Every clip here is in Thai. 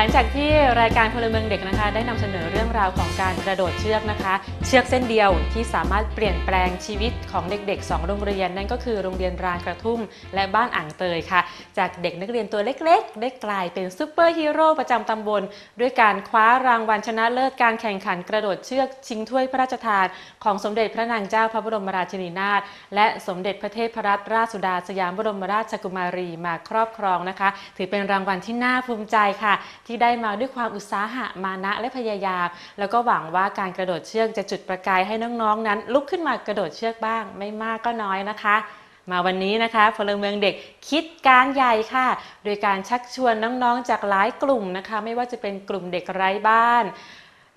หลังจากที่รายการพลเมืองเด็กนะคะ ได้นำเสนอเรื่องราวของการกระโดดเชือกนะคะ เชือกเส้นเดียวที่สามารถเปลี่ยนแปลงชีวิตของเด็ก ๆ 2 โรงเรียน นั่นก็คือโรงเรียนรางกระทุ่ม และบ้านอ่างเตยค่ะ จากเด็กนักเรียนตัวเล็ก ๆ ได้กลายเป็นซูเปอร์ฮีโร่ประจำตำบล ด้วยการคว้ารางวัลชนะเลิศการแข่งขันกระโดดเชือกชิงถ้วยพระราชทาน ของสมเด็จพระนางเจ้าพระบรมราชินีนาถและสมเด็จพระเทพรัตนราชสุดาสยามบรมราชกุมารีมาครอบครองนะคะ ถือเป็นรางวัลที่น่าภูมิใจค่ะที่ได้มาด้วยความอุตสาหะมานะและพยายาม แล้วก็หวังว่าการกระโดดเชือกจะจุดประกายให้น้องๆ นั้น ลุกขึ้นมากระโดดเชือกบ้าง ไม่มากก็น้อยนะคะ มาวันนี้นะคะพลเมืองเด็กคิดการใหญ่ค่ะ โดยการชักชวนน้องๆจากหลายกลุ่มนะคะ ไม่ว่าจะเป็นกลุ่มเด็กไร้บ้าน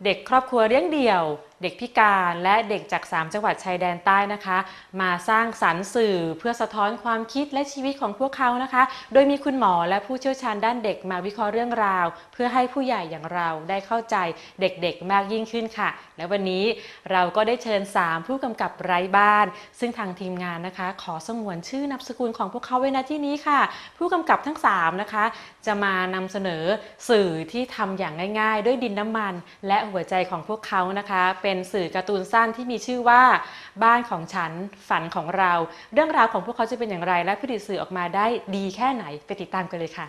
เด็กครอบครัวเลี้ยงเดี่ยว เด็กพิการและเด็กจาก 3 จังหวัดชายแดนใต้นะคะ มาสร้างสรรค์สื่อเพื่อสะท้อนความคิดและชีวิตของพวกเขานะคะ โดยมีคุณหมอและผู้เชี่ยวชาญด้านเด็กมาวิเคราะห์เรื่องราว เพื่อให้ผู้ใหญ่อย่างเราได้เข้าใจเด็กๆ มากยิ่งขึ้นค่ะ และวันนี้เราก็ได้เชิญ 3 ผู้กำกับไร้บ้าน ซึ่งทางทีมงานนะคะ ขอสงวนชื่อนามสกุลของพวกเขาไว้ณที่นี้ค่ะ ผู้กำกับทั้ง 3 นะคะ จะมานำเสนอสื่อที่ทำอย่างง่าย ๆ ด้วยดินน้ำมัน และหัวใจของพวกเขานะคะเป็นสื่อการ์ตูนสั้นที่มีชื่อว่า บ้านของฉันฝันของเรา เรื่องราวของพวกเขาจะเป็นอย่างไร และผลิตสื่อออกมาได้ดีแค่ไหนไปติดตามกันเลยค่ะ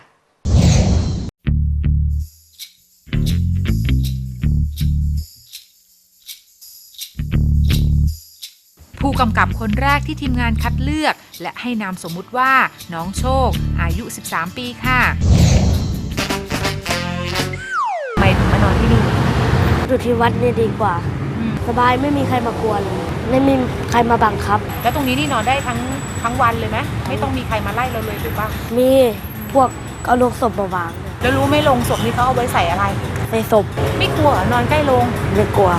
ผู้กำกับคนแรกที่ทีมงานคัดเลือก และให้นามสมมุติว่า น้องโชค อายุ 13 ปีค่ะทำไมถึงมานอนที่นี่อยู่ที่วัดเนี่ยดีกว่า สบายไม่มีใครมากวนไม่มีใครมาบังคับ แล้วตรงนี้นี่นอนได้ทั้งทั้งวันเลยไหมไม่ต้องมีใครมาไล่เราเลยถูกปะมีพวกเอาลงศพมาวางเนี่ยแล้วรู้ไหม่ลงศพนี่เขาเอาไว้ใส่อะไรในศพไม่กลัวเหรอนอนใกล้ลงไม่กลัว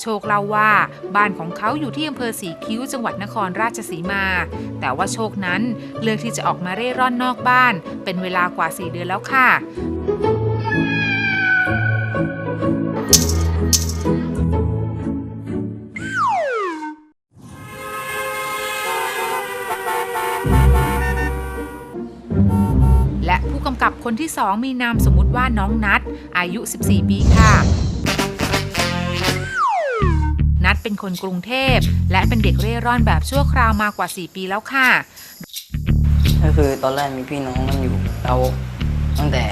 โชคเล่าว่าบ้านของเขาอยู่ที่อำเภอสีคิ้วจังหวัดนครราชสีมา แต่ว่าโชคนั้นเลือกที่จะออกมาเร่ร่อนนอกบ้าน เป็นเวลากว่า 4 เดือนแล้วค่ะและ คนที่ 2 มีนามสมมุติว่าน้องนัดอายุ 14 ปีค่ะนัดเป็นคนกรุงเทพ และเป็นเด็กเร่ร่อนแบบชั่วคราวมากว่า 4 ปีแล้วค่ะ ก็คือตอนแรกมีพี่น้องกันอยู่แล้วตั้งแต่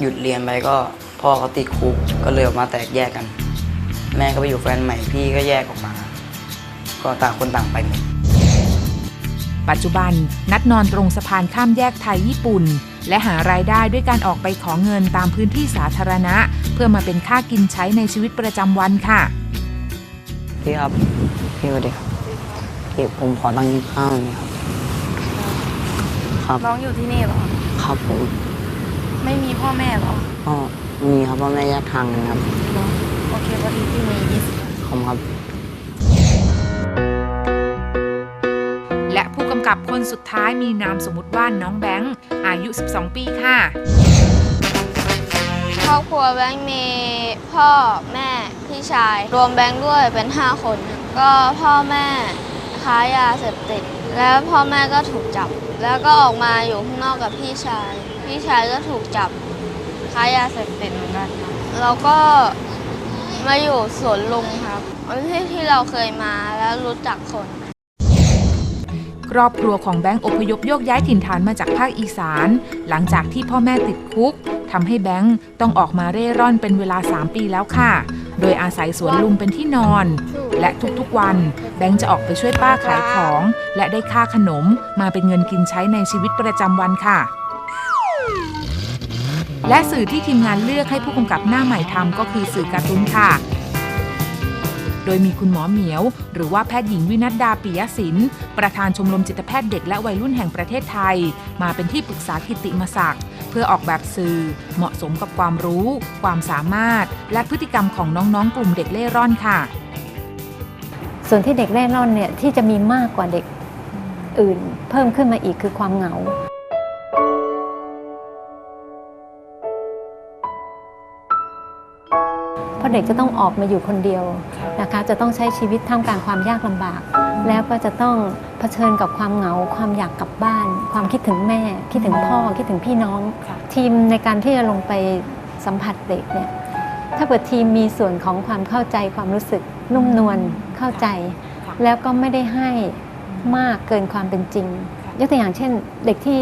หยุดเรียนไปก็พ่อเขาติดคุกก็เลยออกมาแตกแยกกัน แม่ก็ไปอยู่แฟนใหม่พี่ก็แยกออกมา ก็ต่างคนต่างไปหมดปัจจุบันนัดนอนตรงสะพานข้ามแยกไทยญี่ปุ่น และหารายได้ด้วยการออกไปขอเงินตามพื้นที่สาธารณะ เพื่อมาเป็นค่ากินใช้ในชีวิตประจำวันค่ะ พี่ครับ พี่สวัสดีครับพี่ผมขอตังค์กินข้าวหน่อยครับ ครับ น้องอยู่ที่นี่เหรอ ครับผมไม่มีพ่อแม่เหรอก็มีครับพ่อแม่แยกทางกันครับ โอเคพอดีพี่มียี่สิบขอบคุณครับ และผู้กำกับคนสุดท้ายมีนามสมมุติว่าน้องแบงค์ อายุ 12 ปีค่ะ ครอบครัวแบงค์มีพ่อแม่พี่ชาย รวมแบงค์ด้วยเป็น 5 คน ก็พ่อแม่ค้ายาเสพติด แล้วพ่อแม่ก็ถูกจับ แล้วก็ออกมาอยู่ข้างนอกกับพี่ชาย พี่ชายก็ถูกจับค้ายาเสพติดเหมือนกันครับแล้วก็มาอยู่สวนลุมครับที่ที่เราเคยมาแล้วรู้จักคน ครอบครัวของแบงค์อพยพโยกย้ายถิ่นฐานมาจากภาคอีสาน หลังจากที่พ่อแม่ติดคุกทำให้แบงค์ต้องออกมาเร่ร่อนเป็นเวลา 3 ปีแล้วค่ะ โดยอาศัยสวนลุงเป็นที่นอน และทุกๆวัน แบงค์จะออกไปช่วยป้าขายของ และได้ค่าขนมมาเป็นเงินกินใช้ในชีวิตประจำวันค่ะ และสื่อที่ทีมงานเลือกให้ผู้กำกับหน้าใหม่ทำก็คือสื่อการ์ตูนค่ะ โดยมีคุณหมอเหมียว หรือว่าแพทย์หญิงวินัดดาปิยศิลป์ประธานชมรมจิตแพทย์เด็กและวัยรุ่นแห่งประเทศไทย มาเป็นที่ปรึกษากิตติมศักดิ์เพื่อออกแบบสื่อ เหมาะสมกับความรู้ ความสามารถ และพฤติกรรมของน้องๆ กลุ่มเด็กเล่ร่อนค่ะ ส่วนที่เด็กเล่ร่อนเนี่ยที่จะมีมากกว่าเด็กอื่น เพิ่มขึ้นมาอีกคือความเหงา เพราะราะเด็กจะต้องออกมาอยู่คนเดียวนะคะจะต้องใช้ชีวิตท่ามกลางความยากลำบาก แล้วก็จะต้องเผชิญกับความเหงา ความอยากกลับบ้าน ความคิดถึงแม่ คิดถึงพ่อคิดถึงพี่น้องค่ะทีมในการที่จะลงไปสัมผัสเด็กเนี่ยถ้าเกิดทีมมีส่วนของความเข้าใจความรู้สึกนุ่มนวลเข้าใจค่ะแล้วก็ไม่ได้ให้มากเกินความเป็นจริงค่ะยกตัวอย่างเช่น เด็กที่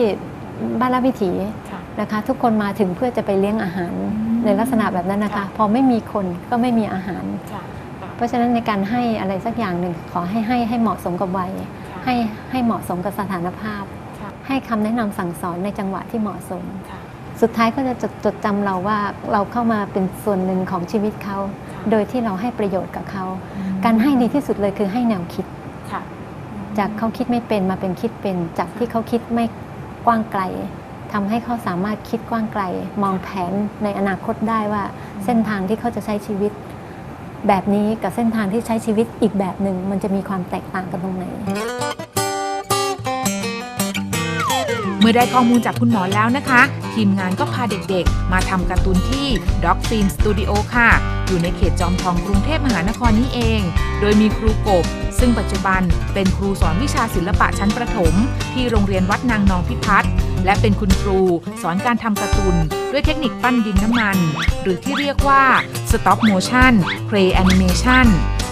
บ้านราชวิถีค่ะนะคะทุกคนมาถึงเพื่อจะไปเลี้ยงอาหาร ในลักษณะแบบนั้นนะคะค่ะพอไม่มีคนก็ไม่มีอาหารค่ะเพราะฉะนั้นในการให้อะไรสักอย่างหนึ่งขอให้ให้ให้เหมาะสมกับวัยให้ให้เหมาะสมกับสถานภาพค่ะให้คำแนะนำสั่งสอนในจังหวะที่เหมาะสมค่ะสุดท้ายก็จะจดจดจำเราว่าเราเข้ามาเป็นส่วนหนึ่งของชีวิตเขา โดยที่เราให้ประโยชน์กับเขา การให้ดีที่สุดเลยคือให้แนวคิดค่ะจากเขาคิดไม่เป็นมาเป็นคิดเป็น จากที่เขาคิดไม่กว้างไกล ทำให้เขาสามารถคิดกว้างไกล มองแผนในอนาคตได้ว่าเส้นทางที่เขาจะใช้ชีวิต แบบนี้กับเส้นทางที่ใช้ชีวิตอีกแบบหนึ่งมันจะมีความแตกต่างกันตรงไหน เมื่อได้ข้อมูลจากคุณหมอแล้วนะคะ ทีมงานก็พาเด็กๆ มาทำการ์ตูนที่ Dog Film Studio ค่ะ อยู่ในเขตจอมทองกรุงเทพมหานครนี้เอง โดยมีครูกบซึ่งปัจจุบันเป็นครูสอนวิชาศิลปะชั้นประถม ที่โรงเรียนวัดนางนองพิพัฒน์ และเป็นคุณครูสอนการทำการ์ตูนด้วยเทคนิคปั้นดินน้ำมัน หรือที่เรียกว่า Stop Motion Play Animation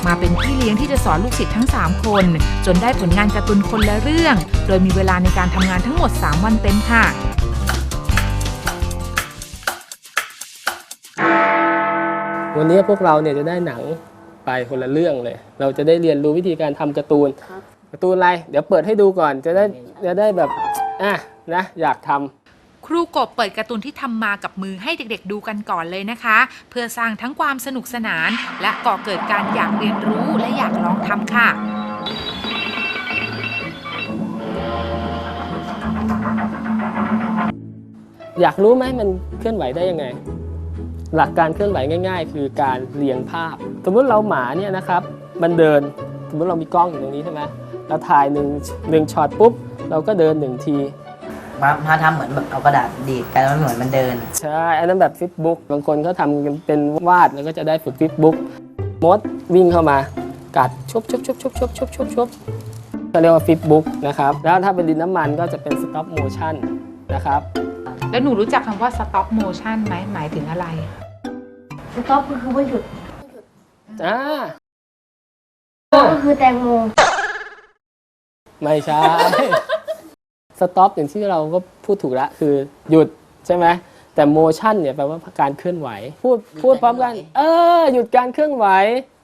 มาเป็นพี่เลี้ยงที่จะสอนลูกศิษย์ทั้ง 3 คน จนได้ผลงานการ์ตูนคนละเรื่อง โดยมีเวลาในการทำงานทั้งหมด 3 วันเต็มค่ะวันนี้พวกเราเนี่ยจะได้หนังไปคนละเรื่องเลย เราจะได้เรียนรู้วิธีการทำการ์ตูน การ์ตูนอะไร เดี๋ยวเปิดให้ดูก่อน จะได้จะได้แบบ อะนะอยากทำ ครูกบเปิดการ์ตูนที่ทำมากับมือให้เด็กๆดูกันก่อนเลยนะคะ เพื่อสร้างทั้งความสนุกสนาน และก่อเกิดการอยากเรียนรู้และอยากลองทำค่ะ อยากรู้ไหมมันเคลื่อนไหวได้ยังไง หลักการเคลื่อนไหวง่าย ๆ คือการเรียงภาพ สมมุติเราหมาเนี่ยนะครับ มันเดิน สมมติเรามีกล้องอยู่ตรงนี้ใช่ไหม เราถ่ายหนึ่งหนึ่งช็อตปุ๊บ เราก็เดินหนึ่งทีมาถ้าทำเหมือนแบบเอากระดาษดีดกันแล้วมันเหมือนมันเดิน ใช่อันนั้นแบบฟิตบุ๊กบางคนเขาทำกันเป็นวาดแล้วก็จะได้ฝึกฟิตบุ๊กมดวิ่งเข้ามากัดชุบชุบชุบชุบชุบชุบชุบชุบก็เรียกว่าฟิตบุ๊กนะครับแล้วถ้าเป็นดินน้ำมันก็จะเป็นสต็อปโมชั่นนะครับ แล้วหนูรู้จักคำว่า stop motion ไหมหมายถึงอะไร สต็อปก็คือว่าหยุดอ่า ก็คือแตงโม ไม่ใช่ สต็อปอย่างที่เราก็พูดถูกแล้วคือหยุดใช่ไหมแต่โมชั่นเนี่ยแปลว่าการเคลื่อนไหว พูดพูดพร้อมกัน เออ หยุดการเคลื่อนไหว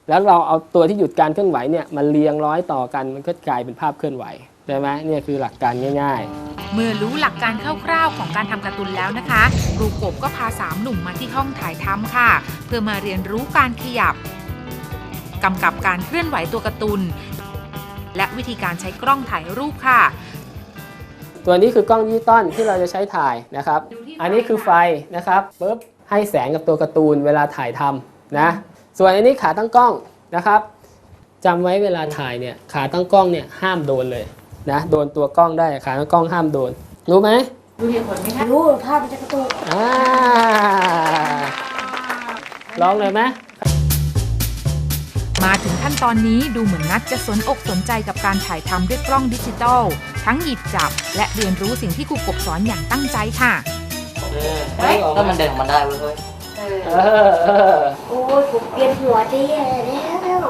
แล้วเราเอาตัวที่หยุดการเคลื่อนไหวเนี่ยมันเรียงร้อยต่อกันมันก็กลายเป็นภาพเคลื่อนไหวใช่ไหมเนี่ยคือหลักการง่ายๆเมื่อรู้หลักการคร่าวๆของการทำการ์ตูนแล้วนะคะครูกบก็พาสามหนุ่มมาที่ห้องถ่ายทำค่ะ เพื่อมาเรียนรู้การขยับกำกับการเคลื่อนไหวตัวการ์ตูน และวิธีการใช้กล้องถ่ายรูปค่ะ ตัวนี้คือกล้องดิจิตอลที่เราจะใช้ถ่ายนะครับ อันนี้คือไฟนะครับปุ๊บให้แสงกับตัวการ์ตูนเวลาถ่ายทำนะ ส่วนอันนี้ขาตั้งกล้องนะครับจำไว้เวลาถ่ายเนี่ยขาตั้งกล้องเนี่ยห้ามโดนเลยนะโดนตัวกล้องได้ขาตั้งกล้องห้ามโดน รู้ไหมรู้ภาพมันจะกระตุกอ่าลองเลยไหม มาถึงขั้นตอนนี้ดูเหมือนนัดจะสนอกสนใจกับการถ่ายทำด้วยกล้องดิจิตอลทั้งหยิบจับ และเรียนรู้สิ่งที่ครูกบสอนอย่างตั้งใจค่ะก็มันเดินของมันได้เว้ยเออเออโอ้ยผมเปลี่ยนหัวจะแย่แล้ว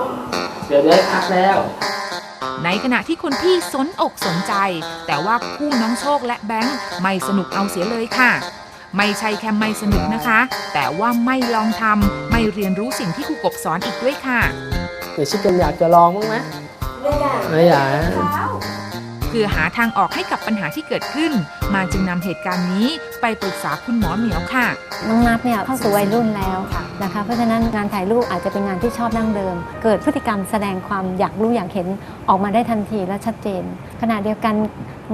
เดี๋ยวได้พักแล้ว ในขณะที่คนพี่สนอกสนใจ แต่ว่าคู่น้องโชคและแบงค์ไม่สนุกเอาเสียเลยค่ะ ไม่ใช่แค่ไม่สนุกนะคะ แต่ว่าไม่ลองทำไม่เรียนรู้สิ่งที่ครูกบสอนอีกด้วยค่ะ เดี๋ยวชิคเก้นอยากจะลองบ้างไหมไม่ได้ไม่อยากนะเพื่อหาทางออกให้กับปัญหาที่เกิดขึ้น มาจึงนำเหตุการณ์นี้ไปปรึกษาคุณหมอเหมียวค่ะ น้องนับเนี่ยเข้าสู่วัยรุ่นแล้วนะคะ เพราะฉะนั้นงานถ่ายรูปอาจจะเป็นงานที่ชอบดั้งเดิม เกิดพฤติกรรมแสดงความอยากรู้อยากเห็นออกมาได้ทันทีและชัดเจน ขณะเดียวกัน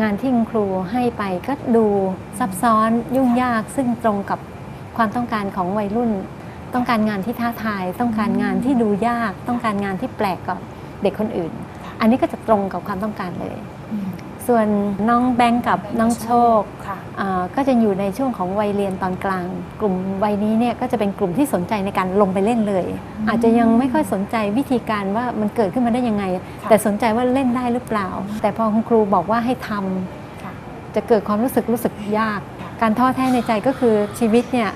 งานที่คุณครูให้ไปก็ดูซับซ้อนยุ่งยากซึ่งตรงกับความต้องการของวัยรุ่น ต้องการงานที่ท้าทาย ต้องการงานที่ดูยาก ต้องการงานที่แปลกกว่าเด็กคนอื่น อันนี้ก็จะตรงกับความต้องการเลย ส่วนน้องแบงก์กับน้องโชคค่ะอ่าก็จะอยู่ในช่วงของวัยเรียนตอนกลาง กลุ่มวัยนี้เนี่ยก็จะเป็นกลุ่มที่สนใจในการลงไปเล่นเลย อาจจะยังไม่ค่อยสนใจวิธีการว่ามันเกิดขึ้นมาได้ยังไง แต่สนใจว่าเล่นได้หรือเปล่า แต่พอคุณครูบอกว่าให้ทำค่ะจะเกิดความรู้สึกรู้สึกยาก การท้อแท้ในใจก็คือชีวิตเนี่ย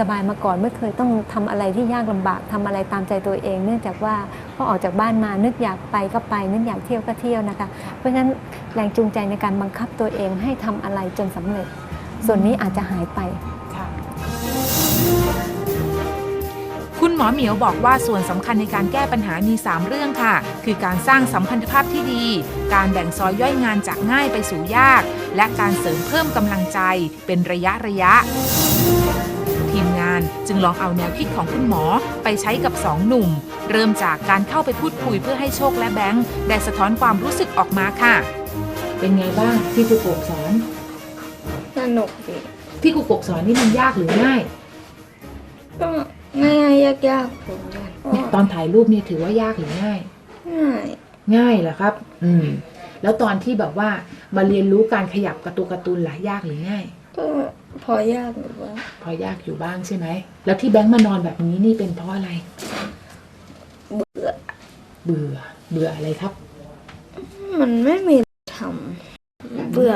สบายๆมาก่อนไม่เคยต้องทำอะไรที่ยากลำบากทำอะไรตามใจตัวเอง เนื่องจากว่าพอออกจากบ้านมานึกอยากไปก็ไป นึกอยากเที่ยวก็เที่ยวนะคะ เพราะฉะนั้นแรงจูงใจในการบังคับตัวเองให้ทำอะไรจนสำเร็จ ส่วนนี้อาจจะหายไป หมอเหมียวบอกว่าส่วนสำคัญในการแก้ปัญหามี 3 เรื่องค่ะ คือการสร้างสัมพันธภาพที่ดี การแบ่งซอยย่อยงานจากง่ายไปสู่ยาก และการเสริมเพิ่มกำลังใจเป็นระยะระยะทีมงานจึงลองเอาแนวคิดของคุณหมอไปใช้กับสองหนุ่ม เริ่มจากการเข้าไปพูดคุยเพื่อให้โชคและแบงค์ได้สะท้อนความรู้สึกออกมาค่ะ เป็นไงบ้างที่ครูกบสอนสนุกดีที่ครูกบสอนนี่มันยากหรือง่ายก็ ง่ายๆยากๆผมกันก็ตอนถ่ายรูปเนี่ยถือว่ายากหรือง่าย ง่ายง่ายเหรอครับ อืม แล้วตอนที่แบบว่ามาเรียนรู้การขยับการะตูนการ์ตูนล่ะยากหรือง่าย ก็พอยากหรือว่าพอยากอยู่บ้างใช่ไหม แล้วที่แบงค์มานอนแบบนี้นี่เป็นเพราะอะไร เบื่อเบื่อ เบื่ออะไรครับ มันไม่มีทเบื่อ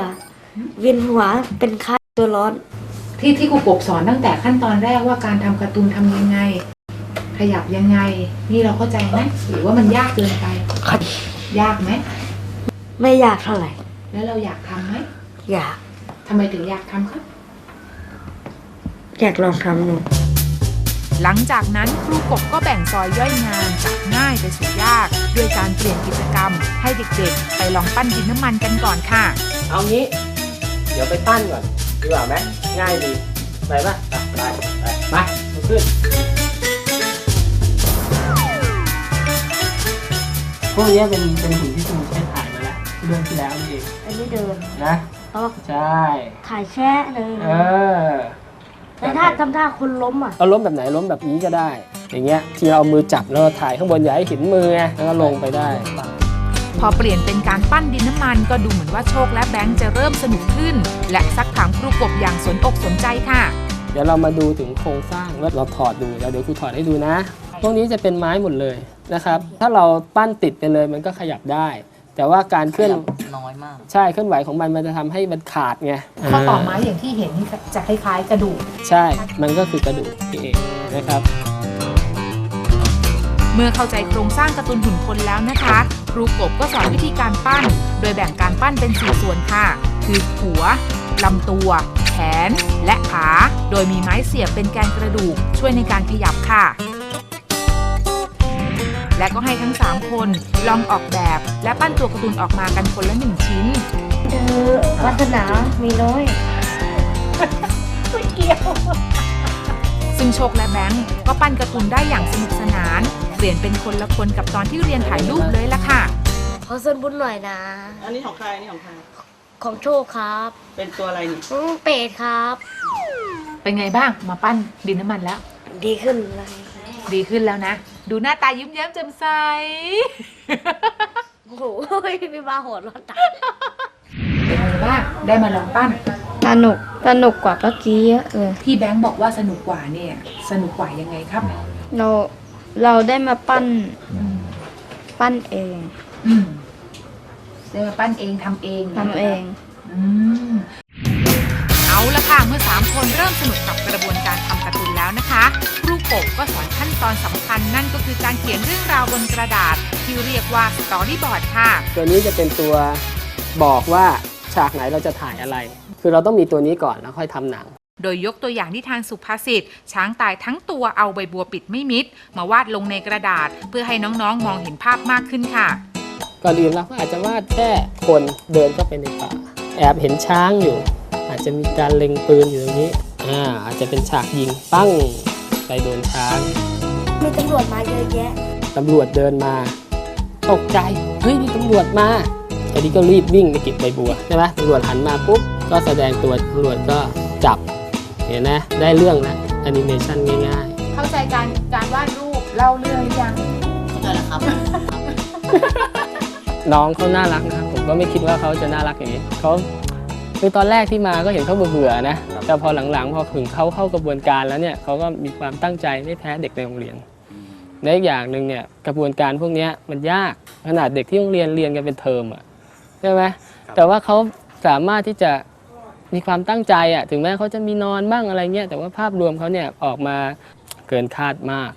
เวียนหัวเป็นไข้ตัวร้อน ที่ที่ครูกบสอนตั้งแต่ขั้นตอนแรกว่าการทำการ์ตูนทำยังไง ขยับยังไง นี่เราเข้าใจไหมหรือว่ามันยากเกินไป ยากไหมไม่อยากเท่าไหร่ แล้วเราอยากทำไหมอยากทำไมถึงอยากทำครับอยากลองทำดูหลังจากนั้นครูกบก็แบ่งซอยย่อยงานจากง่ายไปสู่ยาก ด้วยการเปลี่ยนกิจกรรม ให้เด็กๆ ไปลองปั้นดินน้ำมันกันก่อนค่ะ เอางี้ เดี๋ยวไปปั้นก่อนดี กว่าไหมง่ายดีไปปะไปไปไปไปลุกขึ้นพวกเนี้ยเป็นเป็นหุ่นที่สมุนใช้ถ่ายมาแล้วเดือนที่แล้วนี่เองอันนี้เดินนะอ๋อใช่ถ่ายแช่เลยเออแต่ถ้าทำท่าคนล้มอะเอาล้มแบบไหนล้มแบบนี้ก็ได้ อย่างเงี้ยที่เราเอามือจับแล้วถ่ายข้างบนอย่าให้เห็นมือไงแล้วก็ลงไปได้ พอเปลี่ยนเป็นการปั้นดินน้ำมันก็ดูเหมือนว่าโชคและแบงค์จะเริ่มสนุกขึ้น และซักถามครูกบอย่างสนอกสนใจค่ะ เดี๋ยวเรามาดูถึงโครงสร้างแล้วเราถอดดูแล้วเดี๋ยวครูถอดให้ดูนะ พวกนี้จะเป็นไม้หมดเลยนะครับ ถ้าเราปั้นติดไปเลยมันก็ขยับได้ แต่ว่าการเคลื่อนน้อยมาก ใช่เคลื่อนไหวของมันมันจะทำให้มันขาดไงข้อต่อไม้อย่างที่เห็นจะคล้ายๆกระดูก ใช่ มันก็คือกระดูกนี่เองนะครับ เมื่อเข้าใจโครงสร้างการ์ตูนหุ่นคนแล้วนะคะครูกบก็สอนวิธีการปั้น โดยแบ่งการปั้นเป็น 4 ส่วนค่ะ คือหัวลำตัว แขน และขา โดยมีไม้เสียบเป็นแกนกระดูก ช่วยในการขยับค่ะ และก็ให้ทั้ง 3 คนลองออกแบบ และปั้นตัวการ์ตูนออกมากันคนละ1ชิ้นเออวัฒนามีน้อยซึ่งโชคและแบงก์ก็ปั้นการ์ตูนได้อย่างสนุกสนานเปลี่ยนเป็นคนละคนกับตอนที่เรียนถ่ายรูปเลยล่ะค่ะ ขอส่วนบุญหน่อยนะ อันนี้ของใครอันนี้ของใคร ของโชคครับเป็นตัวอะไรนี่อืมเป็ดครับ เป็นไงบ้างมาปั้นดินน้ำมันแล้ว ดีขึ้นเลยดีขึ้นแล้วนะ ดูหน้าตายิ้มแย้มแจ่มใส โอ้โหพี่บาโหดร้อนตาเป็นไงบ้างได้มาลองปั้น สนุก สนุกกว่าเมื่อกี้เยอะเลยพี่แบงค์บอกว่าสนุกกว่าเนี่ย สนุกกว่ายังไงครับ เรา เราได้มาปั้นปั้นเองอืมได้มาปั้นเองทำเองทำเอง อืมเอาละค่ะ เมื่อ 3 คนเริ่มสนุกกับกระบวนการทำการ์ตูนแล้วนะคะครูกบก็สอนขั้นตอนสำคัญนั่นก็คือการเขียนเรื่องราวบนกระดาษ ที่เรียกว่าสตอรี่บอร์ดค่ะ ตัวนี้จะเป็นตัวบอกว่าฉากไหนเราจะถ่ายอะไร คือเราต้องมีตัวนี้ก่อนแล้วค่อยทำหนัง โดยยกตัวอย่างนิทานสุภาษิตช้างตายทั้งตัวเอาใบบัวปิดไม่มิด มาวาดลงในกระดาษ เพื่อให้น้องๆมองเห็นภาพมากขึ้นค่ะก่อนอื่นเราก็อาจจะวาดแค่คนเดินเข้าไปในป่า แอบเห็นช้างอยู่ อาจจะมีการเล็งปืนอยู่ตรงนี้อ่าอาจจะเป็นฉากยิงปั้งไปโดนช้าง มีตำรวจมาเยอะแยะตำรวจเดินมา ตกใจเฮ้ยมีตำรวจมาอันนี้ก็รีบวิ่งไปเก็บใบบัวใช่ไหมตำรวจหันมาปุ๊บก็แสดงตัวตำรวจก็จับ เห็นนะได้เรื่องนะแอนิเมชันง่ายเข้าใจการการวาดรูปเล่าเรื่องหรือยังๆน้องเขาน่ารักนะครับผมก็ไม่คิดว่าเขาจะน่ารักอย่างนี้เขาคือตอนแรกที่มาก็เห็นเขาเบื่อๆนะแต่พอหลังๆ พอถึงเขาเข้ากระบวนการแล้วเนี่ยเขาก็มีความตั้งใจไม่แพ้เด็กในโรงเรียน และอีกอย่างหนึ่งเนี่ยกระบวนการพวกเนี้ยมันยากขนาดเด็กที่โรงเรียนเรียนกันเป็นเทอมอะใช่ไหมแต่ว่าเขาสามารถที่จะ มีความตั้งใจอะถึงแม้เขาจะมีนอนบ้างอะไรเงี้ยแต่ว่าภาพรวมเขาเนี่ยออกมาเกินคาดมาก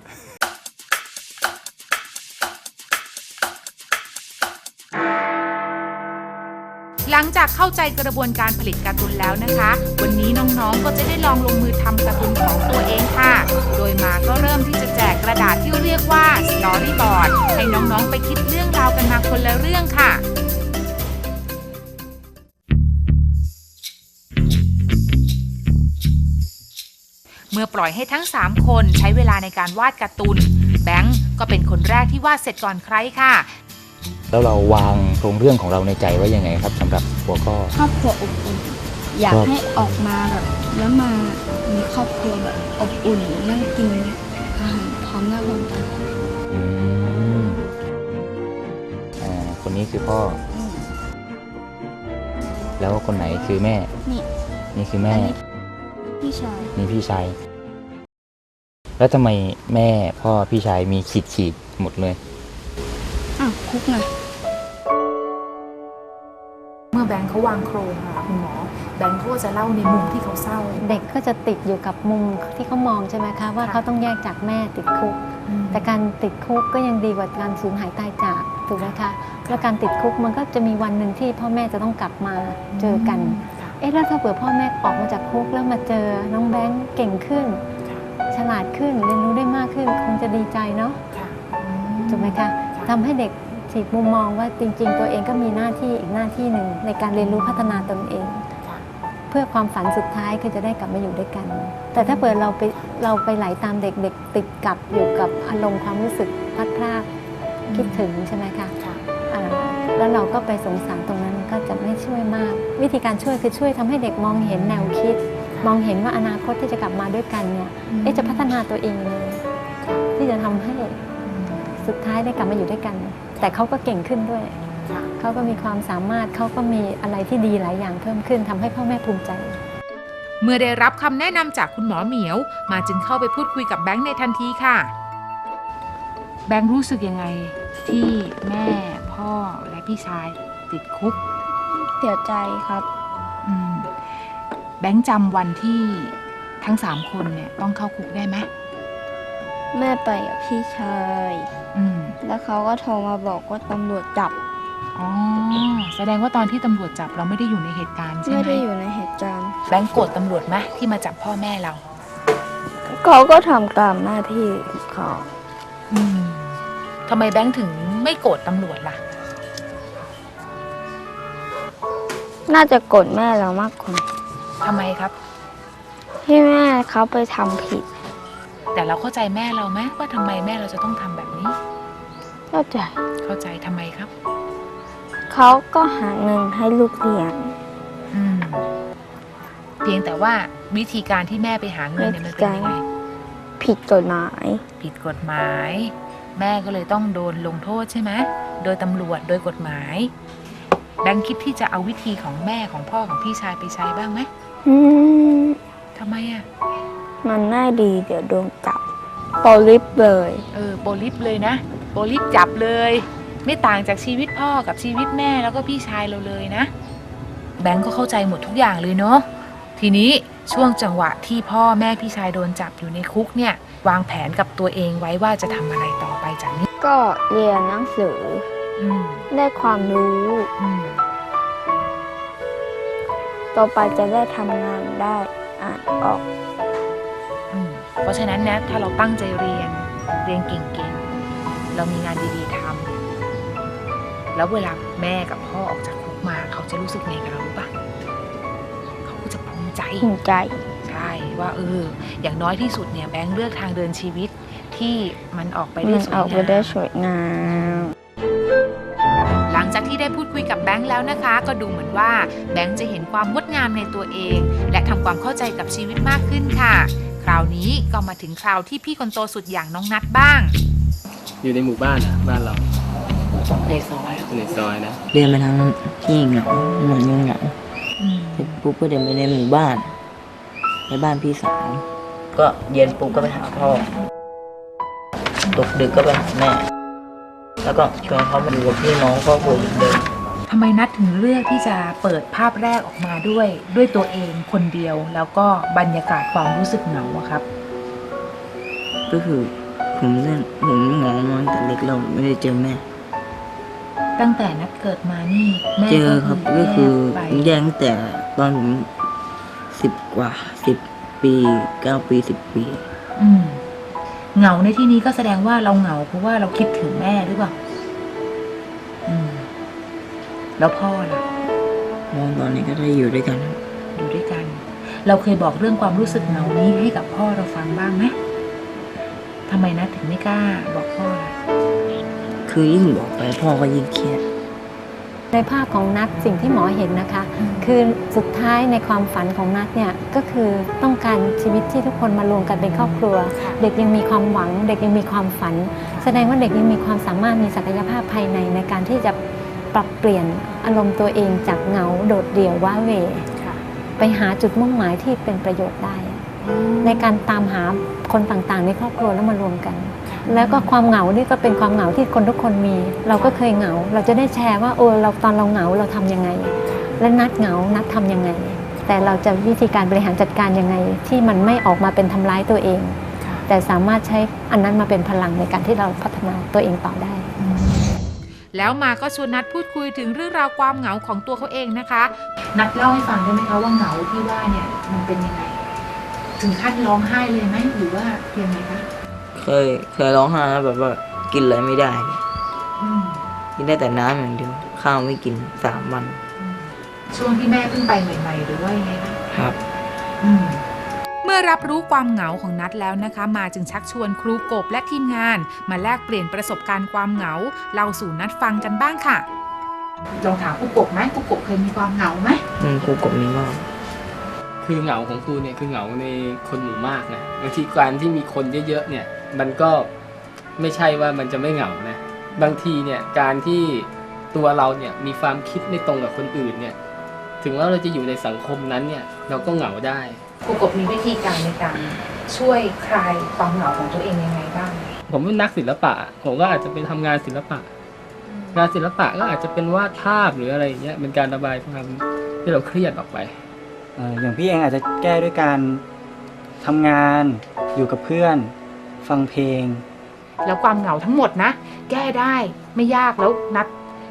หลังจากเข้าใจกระบวนการผลิตการ์ตูนแล้วนะคะ วันนี้น้องๆก็จะได้ลองลงมือทำการ์ตูนของตัวเองค่ะ โดยมาก็เริ่มที่จะแจกกระดาษที่เรียกว่า Storyboard ให้น้องๆไปคิดเรื่องราวกันมาคนละเรื่องค่ะ เมื่อปล่อยให้ทั้ง 3 คนใช้เวลาในการวาดการ์ตูนแบงก์ก็เป็นคนแรกที่วาดเสร็จก่อนใครค่ะ แล้วเราวางโครงเรื่องของเราในใจไว้ยังไงครับสำหรับหัวข้อ ครอบครัวอบอุ่น อยากครับให้ออกมาแบบ แล้วมามีครอบครัวแบบอบอุ่นนั่งกินอาหารพร้อมหน้าพร้อมตาอืมอ่าคนนี้คือพ่ออแล้วคนไหนคือแม่ นี่ นี่คือแม่ อันนี้ พี่ชาย นี่พี่ชาย แล้วทำไมแม่พ่อพี่ชายมีขีดขีดๆหมดเลย อ้าวคุกไงเมื่อแบงค์เขาวางโครงค่ะคุณหมอ แบงค์เขาก็จะเล่าในมุมที่เขาเศร้า เด็กก็จะติดอยู่กับมุมที่เขามองใช่ไหมคะ ว่าค่ะเขาต้องแยกจากแม่ติดคุก แต่การติดคุกก็ยังดีกว่าการสูญหายตายจากถูกไหมคะแล้วการติดคุกมันก็จะมีวันหนึ่งที่พ่อแม่จะต้องกลับมาเจอกัน เอ๊ะแล้วถ้าเผื่อพ่อแม่ออกมาจากคุกแล้วมาเจอน้องแบงค์เก่งขึ้น ฉลาดขึ้นเรียนรู้ได้มากขึ้นคงจะดีใจเนาะถูกไหมคะทำให้เด็กฉีกมุมมองว่าจริง ๆ ตัวเองก็มีหน้าที่อีกหน้าที่หนึ่งในการเรียนรู้พัฒนาตนเอง เพื่อความฝันสุดท้ายคือจะได้กลับมาอยู่ด้วยกัน แต่ถ้าเปิดเราไปเราไปไหลตามเด็กๆติดกับอยู่กับอารมณ์ความรู้สึกพลัดพรากคิดถึงใช่ไหมคะอ่าแล้วเราก็ไปสงสารตรงนั้นก็จะไม่ ช่วยมาก วิธีการช่วยคือช่วยทำให้เด็กมองเห็นแนวคิด มองเห็นว่าอนาคตที่จะกลับมาด้วยกันเนี่ยเอ๊ะจะพัฒนาตัวเองยังไงที่จะทำให้สุดท้ายได้กลับมาอยู่ด้วยกัน แต่เขาก็เก่งขึ้นด้วยเขาก็มีความสามารถเขาก็มีอะไรที่ดีหลายอย่างเพิ่มขึ้นทำให้พ่อแม่ภูมิใจ เมื่อได้รับคำแนะนำจากคุณหมอเหมียว มาจึงเข้าไปพูดคุยกับแบงค์ในทันทีค่ะ แบงค์รู้สึกยังไงที่แม่พ่อและพี่ชายติดคุกเสียใจครับ อืมแบงค์จำวันที่ทั้งสามคนเนี่ยต้องเข้าคุกได้ไหมแม่ไปกับพี่ชาย อืมแล้วเขาก็โทรมาบอกว่าตำรวจจับอ๋อแสดงว่าตอนที่ตำรวจจับเราไม่ได้อยู่ในเหตุการณ์ใช่ไหมไม่ได้อยู่ในเหตุการณ์แบงค์โกรธตำรวจไหมที่มาจับพ่อแม่เรา เขาก็ทำตามหน้าที่ของเขา อืมทำไมแบงค์ถึงไม่โกรธตำรวจล่ะ น่าจะกดแม่เรามากกว่าทำไมครับ ที่แม่เขาไปทำผิด แต่เราเข้าใจแม่เราไหมว่าทำไมแม่เราจะต้องทำแบบนี้เข้าใจเข้าใจทำไมครับ เขาก็หาเงินให้ลูกเรียน อืม เพียงแต่ว่าวิธีการที่แม่ไปหาเงินเนี่ยมันเป็นยังไง ผิดกฎหมาย ผิดกฎหมาย แม่ก็เลยต้องโดนลงโทษใช่ไหมโดยตำรวจโดยกฎหมาย แบงค์คิดที่จะเอาวิธีของแม่ของพ่อของพี่ชายไปใช้บ้างไหมอืมทำไมอะ มันน่าดีเดี๋ยวโดนจับโปลิปเลย เออโปลิฟเลยนะโปลิฟจับเลย ไม่ต่างจากชีวิตพ่อกับชีวิตแม่แล้วก็พี่ชายเราเลยนะ แบงก์ก็เข้าใจหมดทุกอย่างเลยเนาะทีนี้ช่วงจังหวะที่พ่อแม่พี่ชายโดนจับอยู่ในคุกเนี่ย วางแผนกับตัวเองไว้ว่าจะทำอะไรต่อไปจากนี้ ก็เรียนหนังสืออืม ได้ความรู้อืมต่อไปจะได้ทำงานได้อ่านออกอืมเพราะฉะนั้นนะถ้าเราตั้งใจเรียนเรียนเก่งๆ เรามีงานดีๆทำแล้วเวลาแม่กับพ่อออกจากคุกมา เขาจะรู้สึกไงกับเรารู้ปะเขาก็จะภูมิใจภูมิใจใช่ว่าเอออย่างน้อยที่สุดเนี่ยแบงค์เลือกทางเดินชีวิตที่มันออกไปได้มันสวยออกไปงามได้สวยงามหลัง จากที่ได้พูดคุยกับแบงค์แล้วนะคะ ก็ดูเหมือนว่าแบงค์จะเห็นความงดงามในตัวเอง และทำความเข้าใจกับชีวิตมากขึ้นค่ะ คราวนี้ก็มาถึงคราวที่พี่คนโตสุดอย่างน้องนัดบ้าง อยู่ในหมู่บ้านอะบ้านเราในซอยในซอยนะเดินไปทางที่เหงาเหมือนยังเหงาเสร็จปุ๊บก็เดินไปในหมู่บ้านในบ้านพี่สาวก็เย็นปุ๊บก็ไปหาพ่อตกดึกก็ไปหาแม่ แล้วก็ชวนเขามาดูกับพี่น้องครอบครัวเหมือนเดิม ทำไมนัดถึงเลือกที่จะเปิดภาพแรกออกมาด้วยด้วยตัวเองคนเดียว แล้วก็บรรยากาศความรู้สึกเหงาอะครับ ก็คือผมเล่นผมเหงามาตั้งแต่เล็กเราไม่ได้เจอแม่ ตั้งแต่นัดเกิดมานี่แม่เจอครับก็คือแยกไปแย่งแต่ตอนผมสิบกว่าสิบปีเก้าปีสิบปี อืม เหงาในที่นี้ก็แสดงว่าเราเหงาเพราะว่าเราคิดถึงแม่หรือเปล่าอืม แล้วพ่อล่ะเพราะตอนนี้ก็ได้อยู่ด้วยกันครับอยู่ด้วยกัน เราเคยบอกเรื่องความรู้สึกเหงานี้ให้กับพ่อเราฟังบ้างไหมทำไมนัดถึงไม่กล้าบอกพ่อล่ะ คือยิ่งบอกไปพ่อก็ยิ่งเครียด ในภาพของนัดสิ่งที่หมอเห็นนะคะ คือสุดท้ายในความฝันของนัดเนี่ยก็คือต้องการชีวิตที่ทุกคนมารวมกันเป็นครอบครัว เด็กยังมีความหวัง เด็กยังมีความฝัน แสดงว่าเด็กยังมีความสามารถมีศักยภาพภายในในการที่จะปรับเปลี่ยนอารมณ์ตัวเองจากเหงาโดดเดี่ยวว้าเหวไปหาจุดมุ่งหมายที่เป็นประโยชน์ได้ ในการตามหาคนต่างๆ ในครอบครัวแล้วมารวมกัน แล้วก็ความเหงานี่ก็เป็นความเหงาที่คนทุกคนมี เราก็เคยเหงา เราจะได้แชร์ว่าโอ้เราตอนเราเหงาเราทำยังไง และนัดเหงานัดทำยังไง แต่เราจะวิธีการบริหารจัดการยังไง ที่มันไม่ออกมาเป็นทำร้ายตัวเอง แต่สามารถใช้อันนั้นมาเป็นพลังในการที่เราพัฒนาตัวเองต่อได้ แล้วมาก็ชวนนัดพูดคุยถึงเรื่องราวความเหงาของตัวเขาเองนะคะ นัดเล่าให้ฟังได้ไหมคะว่าเหงาที่ว่าเนี่ยมันเป็นยังไง ถึงขั้นร้องไห้เลยไหมหรือว่ายังไงคะ เคยเคยร้องไห้นะแบบว่ากินอะไรไม่ได้เลยอืมกินได้แต่น้ำอย่างเดียว ข้าวไม่กินสามวัน ช่วงที่แม่เพิ่งไปใหม่ ๆ หรือว่ายังไงคะครับเมื่อรับรู้ความเหงาของนัดแล้วนะคะ มาจึงชักชวนครูกบและทีมงาน มาแลกเปลี่ยนประสบการณ์ความเหงาเล่าสู่นัดฟังกันบ้างค่ะ ลองถามครูกบไหมครูกบเคยมีความเหงาไหมอืมครูกบมีมากคือเหงาของครูเนี่ยคือเหงาในคนหมู่มากนะบางทีการที่มีคนเยอะๆเนี่ย มันก็ไม่ใช่ว่ามันจะไม่เหงานะบางทีเนี่ยการที่ตัวเราเนี่ยมีความคิดไม่ตรงกับคนอื่นเนี่ย ถึงว่าเราจะอยู่ในสังคมนั้นเนี่ยเราก็เหงาได้ครูกบมีวิธีการในการช่วยคลายความเหงาของตัวเองยังไงบ้าง ผมเป็นนักศิลปะ ผมก็อาจจะไปทำงานศิลปะ งานศิลปะก็อาจจะเป็นวาดภาพหรืออะไรอย่างเงี้ยเป็นการระบายความที่เราเครียดออกไป เอ่ออย่างพี่เองอาจจะแก้ด้วยการทำงานอยู่กับเพื่อน ฟังเพลง แล้วความเหงาทั้งหมดนะ แก้ได้ไม่ยากแล้วนัด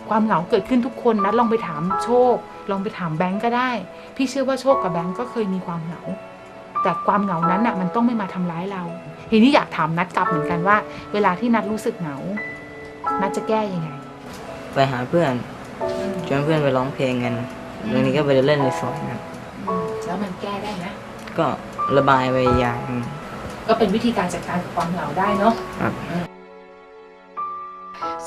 ความเหงาเกิดขึ้นทุกคนนัดลองไปถามโชค ลองไปถามแบงก์ก็ได้ พี่เชื่อว่าโชคกับแบงก์ก็เคยมีความเหงา แต่ความเหงานั้นน่ะมันต้องไม่มาทำร้ายเราทีนี้อยากถามนัดกลับเหมือนกันว่า เวลาที่นัดรู้สึกเหงา นัดจะแก้ยังไง ไปหาเพื่อนชวนเพื่อนไปร้องเพลงกันบางทีก็ไปเล่นในซอยนะครับแล้วมันแก้ได้นะ ก็ระบายไปอย่างหนึ่ง ก็เป็นวิธีการจัดการกับความเหงาได้เนาะครับ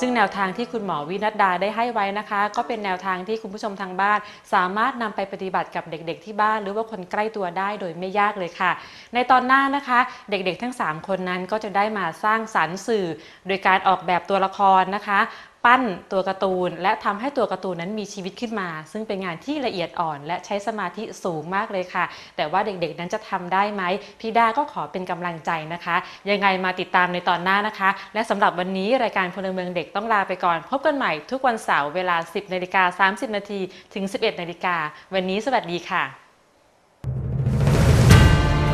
ซึ่งแนวทางที่คุณหมอวินัดดาได้ให้ไว้นะคะ ก็เป็นแนวทางที่คุณผู้ชมทางบ้าน สามารถนำไปปฏิบัติกับเด็กๆ ที่บ้าน หรือว่าคนใกล้ตัวได้โดยไม่ยากเลยค่ะ ในตอนหน้านะคะ เด็กๆ ทั้ง 3 คนนั้นก็จะได้มาสร้างสรรค์สื่อ โดยการออกแบบตัวละครนะคะ ปั้นตัวการ์ตูน และทำให้ตัวการ์ตูนนั้นมีชีวิตขึ้นมา ซึ่งเป็นงานที่ละเอียดอ่อน และใช้สมาธิสูงมากเลยค่ะ แต่ว่าเด็กๆนั้นจะทำได้ไหมพี่ดาก็ขอเป็นกำลังใจนะคะ ยังไงมาติดตามในตอนหน้านะคะ และสำหรับวันนี้รายการพลเมืองเด็กต้องลาไปก่อน พบกันใหม่ทุกวันเสาร์เวลา 10นาฬิกา30นาทีถึง 11นาฬิกาวันนี้สวัสดีค่ะ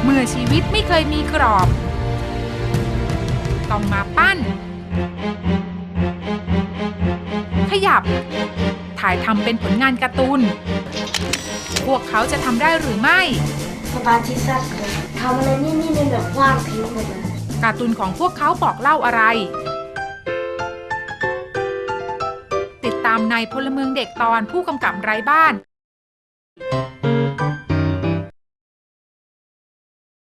เมื่อชีวิตไม่เคยมีกรอบ ต้องมาปั้น ขยับ ถ่ายทำเป็นผลงานการ์ตูน พวกเขาจะทำได้หรือไม่สมาธิสั้นเลยทำอะไรนี่นี่เป็นแบบว่างทิ้งหมดเลยการ์ตูนของพวกเขาบอกเล่าอะไร ติดตามในพลเมืองเด็กตอนผู้กำกับไร้บ้าน